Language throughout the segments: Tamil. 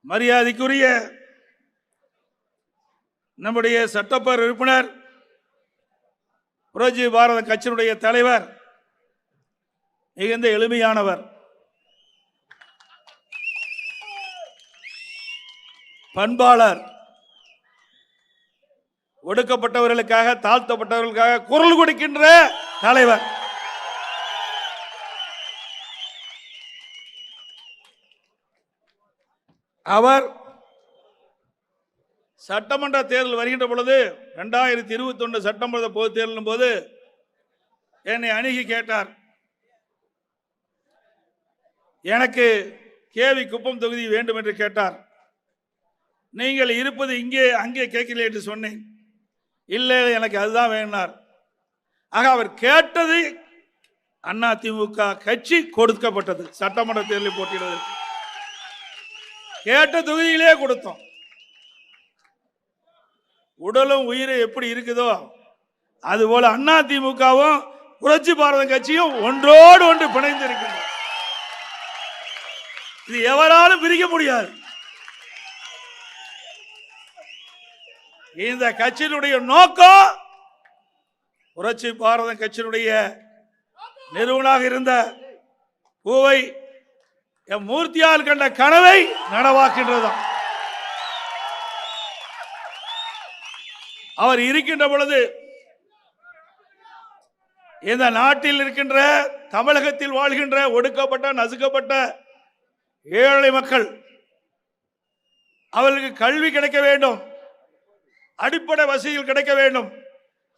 மரியாதைக்குரிய நம்முடைய சட்டப்பேரவை உறுப்பினர் புரட்சி பாரத கட்சியினுடைய தலைவர் மிகுந்த எளிமையானவர். பண்பாளர். ஒடுக்கப்பட்டவர்களுக்காக தாழ்த்தப்பட்டவர்களுக்காக குரல் கொடுக்கின்ற தலைவர். அவர் சட்டமன்ற தேர்தல் வருகின்ற பொழுது ரெண்டாயிரத்தி இருபத்தி ஒன்று சட்டமன்ற பொது தேர்தலும் போது என்னை அணுகி கேட்டார். எனக்கு கேவி குப்பம் தொகுதி வேண்டும் என்று கேட்டார். நீங்கள் இருப்பது இங்கே அங்கே கேட்கல என்று சொன்னேன். இல்லை எனக்கு அதுதான் வேணார் ஆக அவர் கேட்டது அதிமுக கட்சி கொடுக்கப்பட்டது சட்டமன்ற தேர்தலில் போட்டியிடுவதற்கு. கேட்ட தொகுதியிலே கொடுத்தோம். உடலும் உயிரும் எப்படி இருக்குதோ அதுபோல திமுகவும் புரட்சி பாரத கட்சியும் ஒன்றோடு ஒன்று பிணைந்து இருக்கின்றன இது எவராலும் பிரிக்க முடியாது. இந்த கட்சியினுடைய நோக்கம் புரட்சி பாரத கட்சியினுடைய நிறுவனாக இருந்த பூவை எம் மூர்த்தியால் கண்ட கனவை நனவாக்கின்றதுதான். அவர் இருக்கின்ற பொழுது இந்த நாட்டில் இருக்கின்ற தமிழகத்தில் வாழ்கின்ற ஒடுக்கப்பட்ட நசுக்கப்பட்ட ஏழை மக்கள் அவர்களுக்கு கல்வி கிடைக்க வேண்டும் அடிப்படை வசதிகள் கிடைக்க வேண்டும்.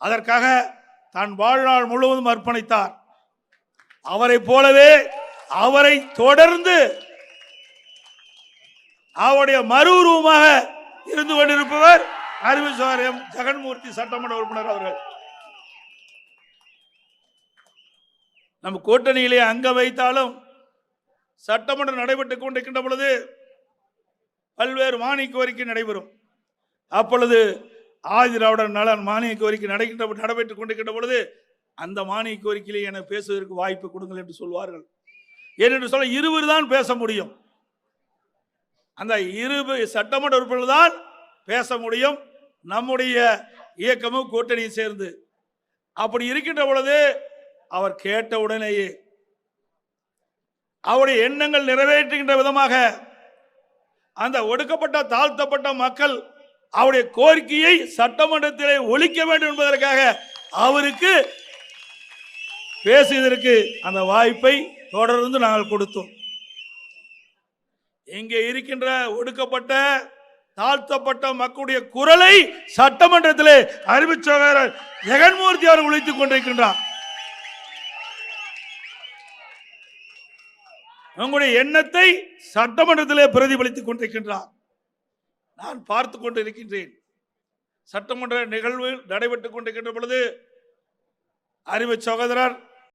அதற்காக தான் வாழ்நாள் முழுவதும் அர்ப்பணித்தார். அவரை போலவே அவரை தொடர்ந்து அவருடைய மறு உருவமாக இருந்து கொண்டிருப்பவர் அறிவுசாரியம் ஜெகன்மூர்த்தி சட்டமன்ற உறுப்பினர் அவர்கள். நம்ம கூட்டணியிலே அங்க வைத்தாலும் சட்டமன்றம் நடைபெற்றுக் கொண்டிருக்கின்ற பொழுது பல்வேறு மானிய கோரிக்கை நடைபெறும். அப்பொழுது ஆதிராவிடர் நலன் மானிய கோரிக்கை நடைகின்ற நடைபெற்றுக் கொண்டிருக்கின்ற பொழுது அந்த மானிய கோரிக்கையிலே என பேசுவதற்கு வாய்ப்பு கொடுங்கள் என்று சொல்வார்கள். ஏனென்று சொல்ல இருவர் தான் பேச முடியும். அந்த இரு சட்டமன்ற உறுப்பினர் தான் பேச முடியும். நம்முடைய இயக்கமும் கூட்டணியும் சேர்ந்து. அப்படி இருக்கின்ற பொழுது அவர் கேட்ட உடனேயே அவருடைய எண்ணங்கள் நிறைவேற்றுகின்ற விதமாக அந்த ஒடுக்கப்பட்ட தாழ்த்தப்பட்ட மக்கள் அவருடைய கோரிக்கையை சட்டமன்றத்திலே ஒழிக்க வேண்டும் என்பதற்காக அவருக்கு பேசுவதற்கு அந்த வாய்ப்பை தொடர்ந்து நாங்கள் கொடுத்தோம். இங்கே இருக்கின்ற ஒடுக்கப்பட்ட தாழ்த்தப்பட்ட மக்களுடைய குரலை சட்டமன்றத்திலே அறிவிச்சவர் ஜெகன்மூர்த்தி அவர் ஒழித்துக் கொண்டிருக்கின்றார். உங்களுடைய எண்ணத்தை சட்டமன்றத்திலே பிரதிபலித்துக் கொண்டிருக்கின்றார். நான் பார்த்து கொண்டிருக்கின்றேன். சட்டமன்ற நிகழ்வு நடைபெற்றுக் கொண்டிருக்கின்ற பொழுது அறிவு சகோதரர்